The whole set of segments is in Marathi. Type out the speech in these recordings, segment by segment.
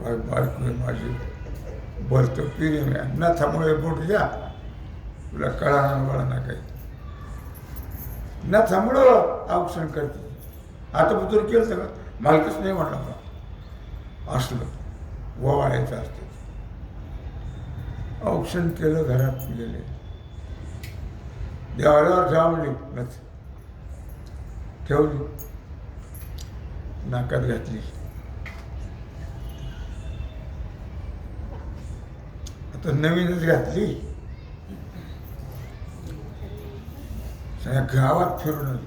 काय बायको आहे माझी. बरतो पिरे मी नथामुळे बोट द्या तुला कळा वळा ना काही. नथामुळं औक्षण करते. आता बुद्ध केलं सगळं मालकच नाही म्हणला मला असलं ववाळायचं असतं. औक्षण केलं घरात गेले. देवाला जावली नथ ठेवली. नाकात घातली. तर नवीनच घातली. सगळ्या गावात फिरून आली.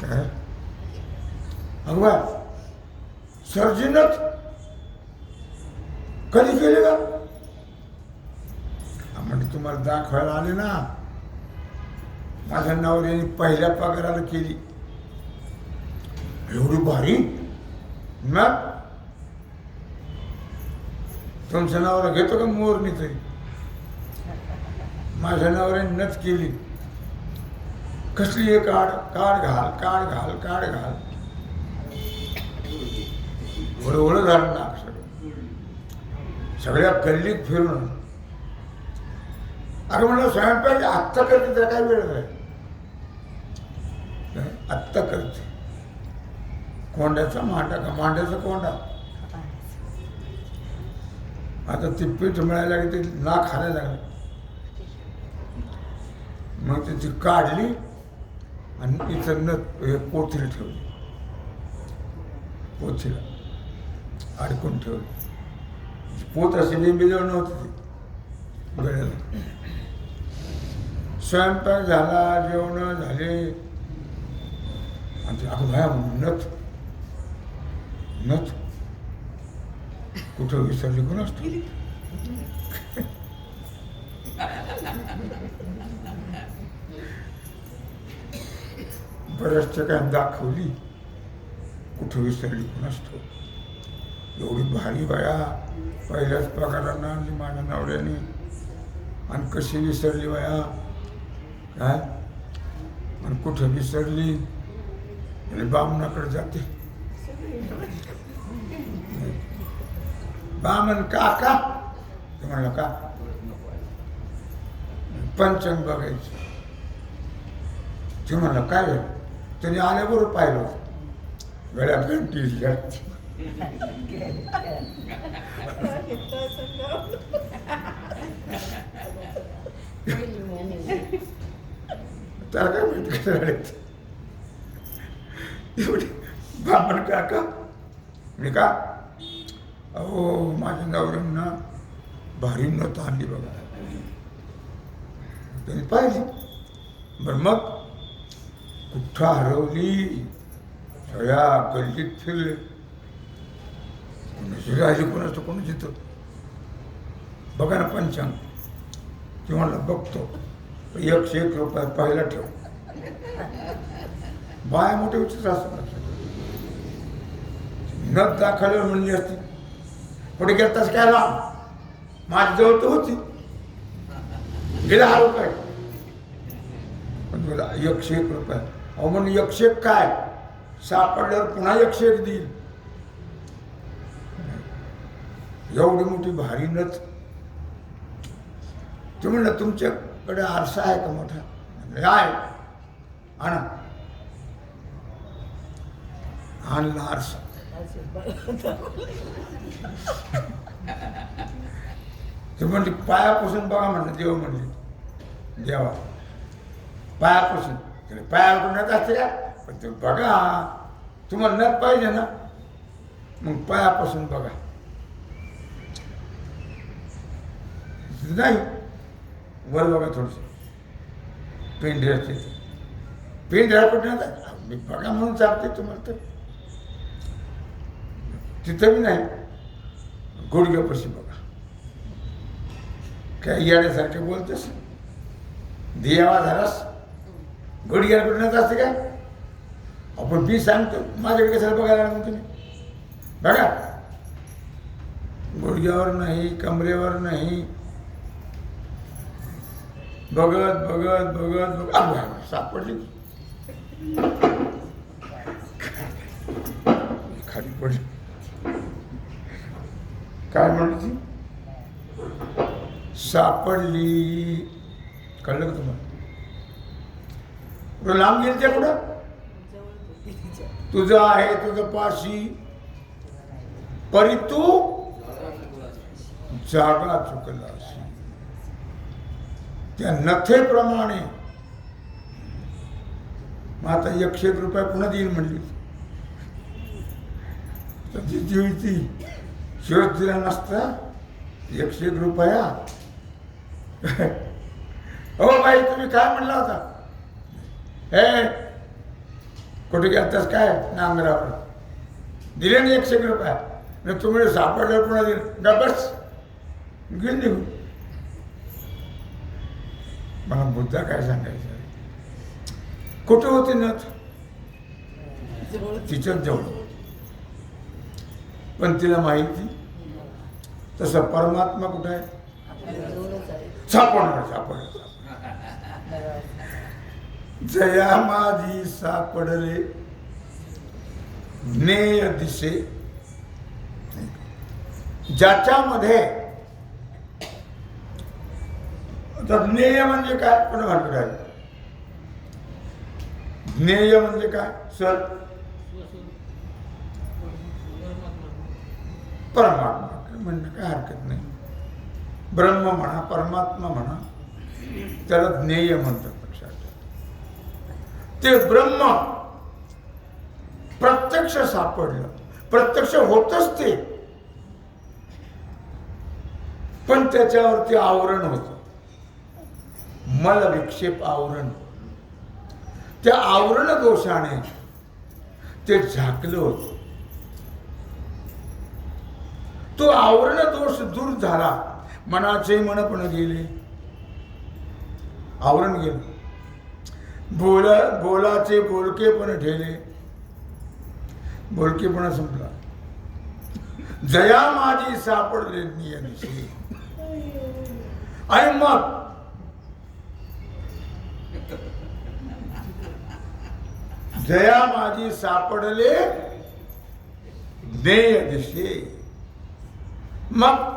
काय? अगवा सर्जनच कधी केले का? म्हणजे तुम्हाला दाखवायला आले ना. माझ्या नवऱ्याने पहिल्या पगाराला केली. एवढी भारी? मग? तुमच्या नावाला घेतो का मोरणी तरी? माझ्या नावाने नच केली. कसली हे काढ काढ घाल काढ घाल काढ घाल. हळूहळू झालं ना सगळं. सगळ्या गल्लीत फिरून. अगं म्हणलं स्वयंपाक आत्ता करते तर काय वेळ आहे? नाही, आत्ता करते. कोंड्याचा मांडा का? मांड्याचा कोंडा? आता ते पीठ मिळायला की ते नाक खायला लागलं. मग ते ती काढली आणि इथं न हे पोथीला ठेवली. पोथीला अडकून ठेवली. पोत असे नेहमी जेवण नव्हती ती. गळ्याला. स्वयंपाक झाला जेवण झाले. आणि ते अगं भाया नथ नथ कुठं विसरली कोण असतो बऱ्याच ठिकाणी दाखवली. कुठं विसरली कोण असतो एवढी भारी बाया पहिल्याच पगारानं आणली माझ्या नवऱ्याने. आणि कशी विसरली बाया? काय आणि कुठं विसरली? आणि बामणाकडे जाते. बामन का का ते म्हणलं का? पंचंग बघायचं. ते म्हणलं काय झालं? त्याने आल्याबरोबर पाहिलं. गळ्यात घंटी त्याला काय माहिती एवढी बामण काका? मी का? अहो माझ्या नवऱ्यांना भारी नत आणली बघा. त्यांनी पाहिली. बरं मग? कुठं हरवली? सगळ्या गल्लीत फिरले. कोणाची राहिली कोणाचं कोणाची तर. बघा ना पंचांग. ते म्हणलं बघतो. एकशे एक रुपये पाहिला ठेव. बाया मोठे उचित असतात. नथ दाखवल्यावर म्हणजे असते पुढे गेलतास काय लांब माझ्याजवळ तर होती. गेला हा रुपये पण तुला एकशे एक रुपये. अहो म्हणून एकशे एक काय? सापडल्यावर पुन्हा एकशे एक देईल. एवढी मोठी भारी नथ. ते म्हणलं तुमच्याकडे आरसा आहे का मोठा? आहे. आणा. आणला आरसा. ते म्हणले पायापासून बघा म्हणलं देव म्हणले. देवा. पायापासून. तरी पाया नत असते का? पण ते बघा तुम्हाला नत पाहिजे ना. मग पायापासून बघा. नाही. वर बघा थोडस. पेंढऱ्याचे पेंढऱ्या कुठे नाही मी बघा म्हणून सांगते तुम्हाला तर. तिथं बी नाही. गुडघ्यापाशी बघा. काय येण्यासारखे बोलतेस? दियावा झालास गुडघ्या असते काय आपण मी सांगतो माझ्याकडे कसं बघायला लागलो तुम्ही? बघा. गुडघ्यावर नाही कमरेवर नाही. बघत बघत बघत बघत. सापडली. पडली. काय म्हणली ती? सापडली. कळलं का तुम्हाला? कुठं लांब गेली त्या कुठं? तुझं आहे तुझं पाशी. परी तू? जागा चुकला त्या नथेप्रमाणे. मग आता एकशे एक रुपये पुन्हा देईल म्हणली. तर ती ती शिवच दिला नसता. एकशे एक रुपया. हो बाई तुम्ही काय म्हणला होता? हे कुठे गेलतास काय? नांगरावर. दिले ना एकशे एक रुपया. आणि तुम्ही सापडल्यावर पुन्हा दिले. गबस घेऊन निघू. मला मुद्दा काय सांगायचा कुठे होती नथ? तिच्याच जवळ. पण तिला माहिती? तसं परमात्मा कुठं आहे? सापडणार सापडणार जया माझी सापडले. ज्ञेय दिसे. ज्याच्यामध्ये आता ज्ञेय म्हणजे काय? पण भानगड ज्ञेय म्हणजे काय? सर परमात्मा म्हणणं काय हरकत नाही. ब्रह्म म्हणा परमात्मा म्हणा त्याला ज्ञेय म्हणतात लक्षात ते ब्रह्म प्रत्यक्ष सापडलं प्रत्यक्ष होतच ते. पण त्याच्यावरती आवरण होत. मल विक्षेप आवरण. त्या आवरण दोषाने ते झाकलं होतं. तो आवरण दोष दूर झाला. मनाचे मन पण गेले. आवरण गेलं. बोल बोलाचे बोलके पण ठेले बोलकेपणा संपला. जया माझी सापडले नियमिषी आणि मग. जया माझी सापडले ज्ञेय दिसे मग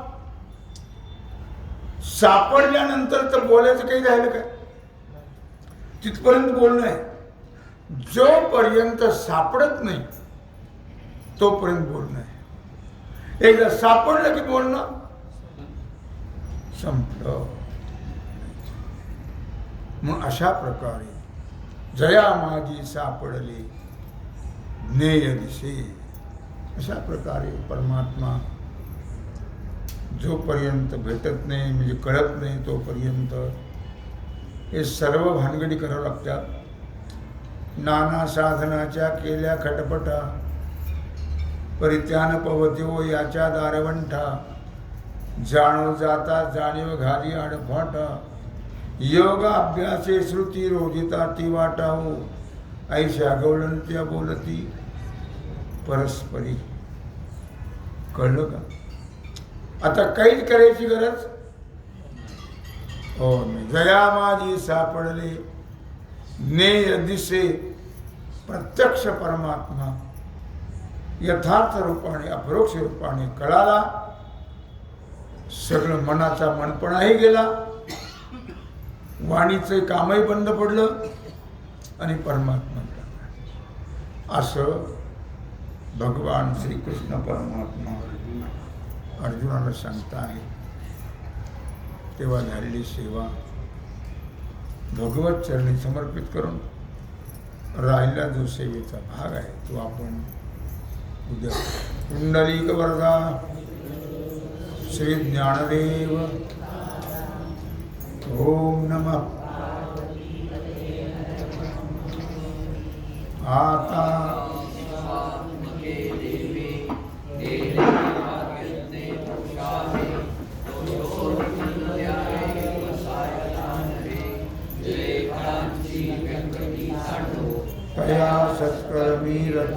सापडल्यानंतर तर बोलायचं काही राहिलं काय तिथपर्यंत बोलणं आहे. जोपर्यंत सापडत नाही तोपर्यंत बोलणं आहे. एकदा सापडलं की बोलणं संपलं. मग अशा प्रकारे जया माझी सापडली ज्ञेय दिसे. अशा प्रकारे परमात्मा जोपर्यंत भेटत नाही म्हणजे कळत नाही तोपर्यंत हे सर्व भानगडी करावं लागतात. नाना साधनाच्या केल्या खटपटा परित्यान पवत्यो याच्या दारवंठा जाणो जाता जाणीव घाली आडफाटा योग अभ्यासे श्रुती रोजिता ती वाटाहो ऐशा गवळंत्या बोलती परस्परी. कळलं का? आता काहीच करायची गरज? हो नाही. जया माझी सापडले. नेय दिसे प्रत्यक्ष परमात्मा. यथार्थ रूपाने अपरोक्ष रूपाने कळाला. सगळं मनाचा मनपणाही गेला. वाणीचं कामही बंद पडलं आणि परमात्मा असं भगवान श्रीकृष्ण परमात्मा. अर्जुनाला सांगता आहे तेव्हा झालेली सेवा भगवत चरणी समर्पित करून राहिला जो सेवेचा भाग आहे तो आपण उद्या कुंडलिक वर्धा श्री ज्ञानदेव. ओम नमः. आता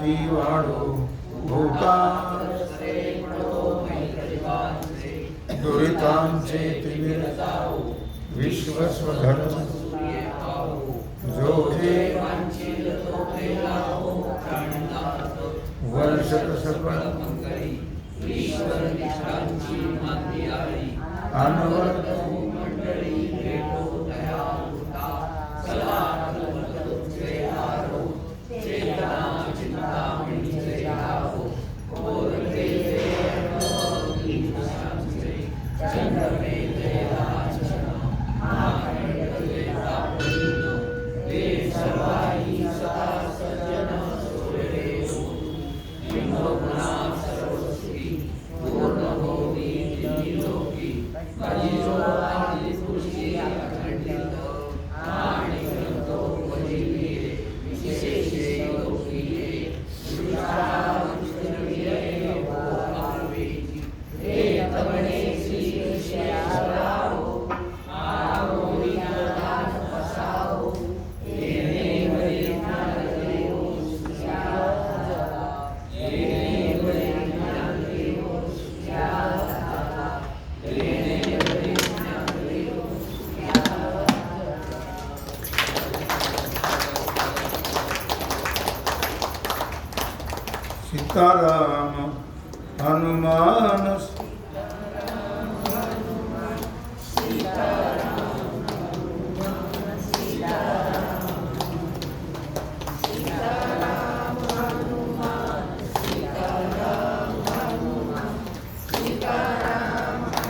सत्कर्मी रती वाढो भूता दुरितांचे तिमिर विश्वस्वधर्म जो हे वर्षत सकळ मंगळी सीताराम हनुमान